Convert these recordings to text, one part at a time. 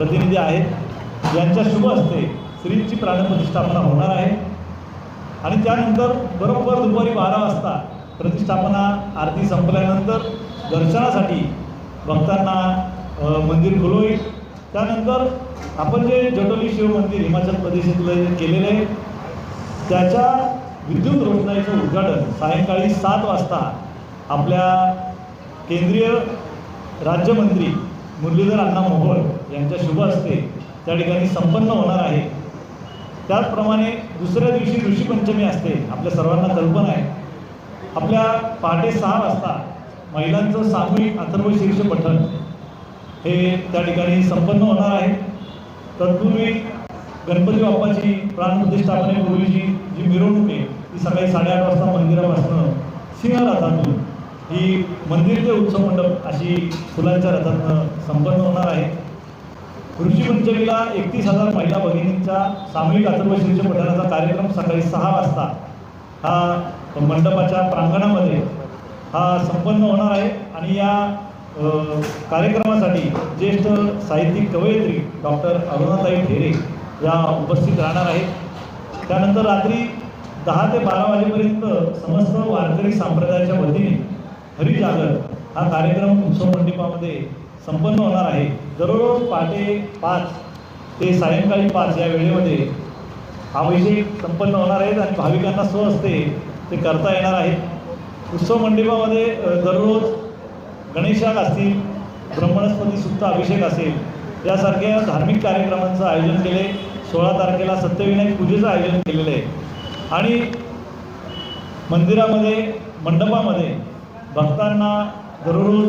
प्रतिनिधी आहेत. यांच्या शुभ हस्ते श्रींची प्राणप्रतिष्ठापना होणार आहे. आणि त्यानंतर बरोबर दुपारी बारा वाजता प्रतिष्ठापना आरती संपल्यानंतर दर्शनासाठी भक्तांना मंदिर खुलं होईल त्यानंतर आपण जे जटोली शिव मंदिर हिमाचल प्रदेशातलं केलेलं आहे त्याच्या विद्युत रोषणाईचं उद्घाटन सायंकाळी सात वाजता आपल्या केंद्रीय राज्यमंत्री मुरलीधर अण्णा मोहोळ यांच्या शुभ असते त्या ठिकाणी संपन्न होणार आहे. त्याचप्रमाणे दुसऱ्या दिवशी ऋषीपंचमी असते आपल्या सर्वांना कल्पना आहे. आपल्या पहाटे सहा वाजता महिलांचं सामूहिक अथर्व शीर्ष पठण हे त्या ठिकाणी संपन्न होणार आहे. तत्पूर्वी गणपती बाप्पाची प्राणप्रतिष्ठापनेपूर्वीची जी मिरवणूक आहे ती सकाळी साडेआठ वाजता मंदिरापासून सिंहरथातून ही मंदिर ते उत्सव मंडप अशी फुलांच्या रथातनं संपन्न होणार आहे. ऋषीपंचमीला एकतीस हजार महिला भगिनींचा सामूहिक अथर्व शीर्ष पठणाचा कार्यक्रम सकाळी सहा वाजता हा मंडपाच्या प्रांगणामध्ये हा संपन्न होणार आहे आणि या कार्यक्रमासाठी ज्येष्ठ साहित्यिक कवयित्री डॉक्टर अरुणाताई ढेरे या उपस्थित राहणार आहेत. त्यानंतर रात्री दहा ते बारा वाजेपर्यंत समस्त वारकरी संप्रदायाच्या वतीने हरिजागर हा कार्यक्रम उत्सव मंडपामध्ये संपन्न होणार आहे. दररोज पहाटे पाच ते सायंकाळी पाच या वेळेमध्ये अभिषेक संपन्न होणार आहेत आणि भाविकांना स्वहस्ते ते करता येणार आहेत उत्सव मंडपामध्ये दररोज गणेशाग असतील ब्रह्मणस्पती सुप्त अभिषेक असेल यासारख्या धार्मिक कार्यक्रमांचं आयोजन केले. सोळा तारखेला सत्यविनायक पूजेचं आयोजन केलेलं आहे. आणि मंदिरामध्ये मंडपामध्ये भक्तांना दररोज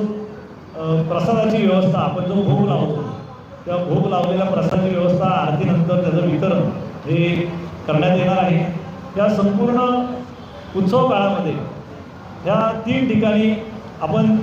प्रसादाची व्यवस्था आपण जो भोग लावतो त्या भोग लावलेल्या प्रसादाची व्यवस्था आरतीनंतर त्याचं वितरण हे करण्यात येणार आहे. या संपूर्ण उत्सव काळामध्ये ह्या तीन ठिकाणी आपण